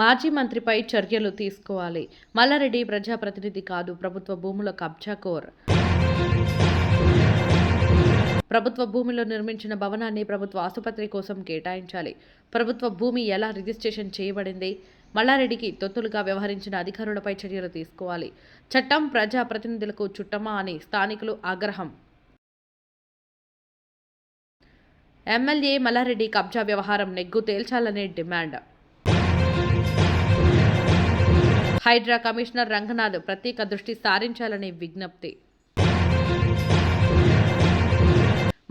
మాజీ మంత్రిపై చర్యలు తీసుకోవాలి. మల్లారెడ్డి ప్రజాప్రతినిధి కాదు ప్రభుత్వ భూముల కబ్జా కోర్. ప్రభుత్వ భూమిలో నిర్మించిన భవనాన్ని ప్రభుత్వ ఆసుపత్రి కోసం కేటాయించాలి. ప్రభుత్వ భూమి ఎలా రిజిస్ట్రేషన్ చేయబడింది? మల్లారెడ్డికి తొత్తులుగా వ్యవహరించిన అధికారులపై చర్యలు తీసుకోవాలి. చట్టం ప్రజా ప్రతినిధులకు చుట్టమా అని స్థానికులు ఆగ్రహం. ఎమ్మెల్యే మల్లారెడ్డి కబ్జా వ్యవహారం నెగ్గు తేల్చాలనే డిమాండ్. హైడ్రా కమిషనర్ రంగనాథ్ ప్రత్యేక దృష్టి సారించాలని విజ్ఞప్తి.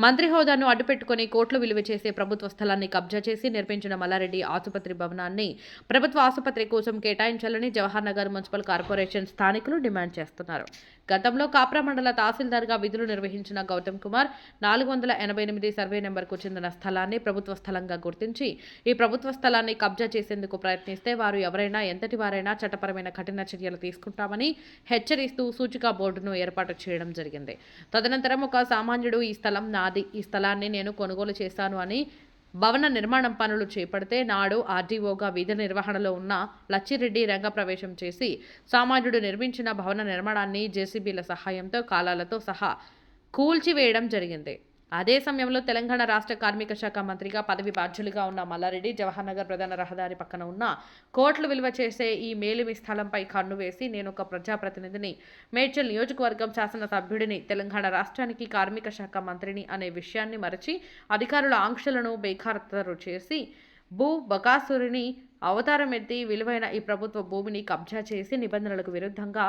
మంత్రి హోదాను అడ్డుపెట్టుకుని కోట్లు విలువ చేసే ప్రభుత్వ స్థలాన్ని కబ్జా చేసి నిర్మించిన మల్లారెడ్డి ఆసుపత్రి భవనాన్ని ప్రభుత్వ ఆసుపత్రి కోసం కేటాయించాలని జవహర్ నగర్ మున్సిపల్ కార్పొరేషన్ స్థానికులు డిమాండ్ చేస్తున్నారు. గతంలో కాప్రా మండల తహసీల్దార్గా విధులు నిర్వహించిన గౌతమ్ కుమార్ నాలుగు వందల ఎనభై ఎనిమిది సర్వే నెంబర్కు చెందిన స్థలాన్ని ప్రభుత్వ స్థలంగా గుర్తించి ఈ ప్రభుత్వ స్థలాన్ని కబ్జా చేసేందుకు ప్రయత్నిస్తే వారు ఎవరైనా ఎంతటి వారైనా చట్టపరమైన కఠిన చర్యలు తీసుకుంటామని హెచ్చరిస్తూ సూచిక బోర్డును ఏర్పాటు చేయడం జరిగింది. తదనంతరం ఒక సామాన్యుడు ఈ స్థలం నాది ఈ స్థలాన్ని నేను కొనుగోలు చేశాను అని భవన నిర్మాణం పనులు చేపడితే నాడు ఆర్డీఓగా విధి నిర్వహణలో ఉన్న లచ్చిరెడ్డి రంగప్రవేశం చేసి సామాన్యుడు నిర్మించిన భవన నిర్మాణాన్ని జేసీబీల సహాయంతో కాలాలతో సహా కూల్చివేయడం జరిగింది. అదే సమయంలో తెలంగాణ రాష్ట్ర కార్మిక శాఖ మంత్రిగా పదవి బాధ్యులుగా ఉన్న మల్లారెడ్డి జవహర్ నగర్ ప్రధాన రహదారి పక్కన ఉన్న కోట్లు విలువ చేసే ఈ మేలిమి స్థలంపై కన్ను వేసి నేను ఒక ప్రజాప్రతినిధిని మేడ్చల్ నియోజకవర్గం శాసనసభ్యుడిని తెలంగాణ రాష్ట్రానికి కార్మిక శాఖ మంత్రిని అనే విషయాన్ని మరచి అధికారుల ఆంక్షలను బేఖాతరు చేసి భూ బకాసురిని అవతారం ఎత్తి విలువైన ఈ ప్రభుత్వ భూమిని కబ్జా చేసి నిబంధనలకు విరుద్ధంగా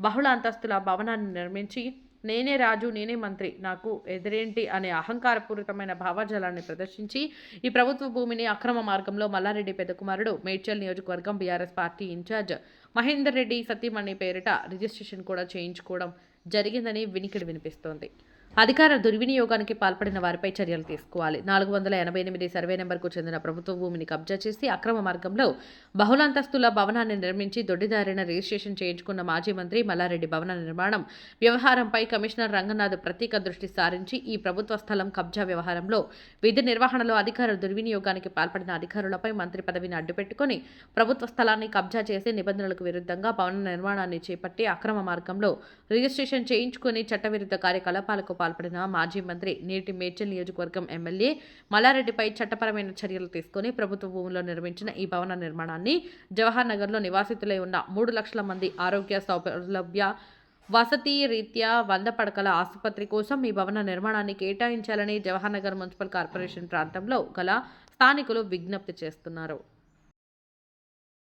బహుళ అంతస్తుల భవనాన్ని నిర్మించి నేనే రాజు నేనే మంత్రి. నాకు ఎదురేంటి అనే అహంకారపూరితమైన భావజాలాన్ని ప్రదర్శించి ఈ ప్రభుత్వ భూమిని అక్రమ మార్గంలో మల్లారెడ్డి పెద్ద కుమారుడు మేడ్చల్ నియోజకవర్గం BRS party in-charge Mahender Reddy సతీమణి పేరిట రిజిస్ట్రేషన్ కూడా చేయించుకోవడం జరిగిందని వినికిడి వినిపిస్తోంది. అధికార దుర్వినియోగానికి పాల్పడిన వారిపై చర్యలు తీసుకోవాలి. నాలుగు వందల ఎనభై ఎనిమిది సర్వే నెంబర్కు చెందిన ప్రభుత్వ భూమిని కబ్జా చేసి అక్రమ మార్గంలో బహుళాంతస్తుల భవనాన్ని నిర్మించి దొడ్డిదారిన రిజిస్ట్రేషన్ చేయించుకున్న మాజీ మంత్రి మల్లారెడ్డి భవన నిర్మాణం వ్యవహారంపై కమిషనర్ రంగనాథ్ ప్రత్యేక దృష్టి సారించి ఈ ప్రభుత్వ స్థలం కబ్జా వ్యవహారంలో విధి నిర్వహణలో అధికార దుర్వినియోగానికి పాల్పడిన అధికారులపై మంత్రి పదవిని అడ్డుపెట్టుకుని ప్రభుత్వ స్థలాన్ని కబ్జా చేసి నిబంధనలకు విరుద్ధంగా భవన నిర్మాణాన్ని చేపట్టి అక్రమ మార్గంలో రిజిస్ట్రేషన్ చేయించుకుని చట్టవిరుద్ధ కార్యకలాపాలకు పాల్పడిన మాజీ మంత్రి నేటి మేడ్చల్ నియోజకవర్గం ఎమ్మెల్యే మల్లారెడ్డిపై చట్టపరమైన చర్యలు తీసుకుని ప్రభుత్వ భూమిలో నిర్మించిన ఈ భవన నిర్మాణాన్ని జవహర్ నగర్లో నివాసితులై ఉన్న మూడు లక్షల మంది ఆరోగ్య సౌలభ్య వసతి రీత్యా వంద పడకల ఆసుపత్రి కోసం ఈ భవన నిర్మాణాన్ని కేటాయించాలని జవహర్ నగర్ మున్సిపల్ కార్పొరేషన్ ప్రాంతంలో గల స్థానికులు విజ్ఞప్తి చేస్తున్నారు.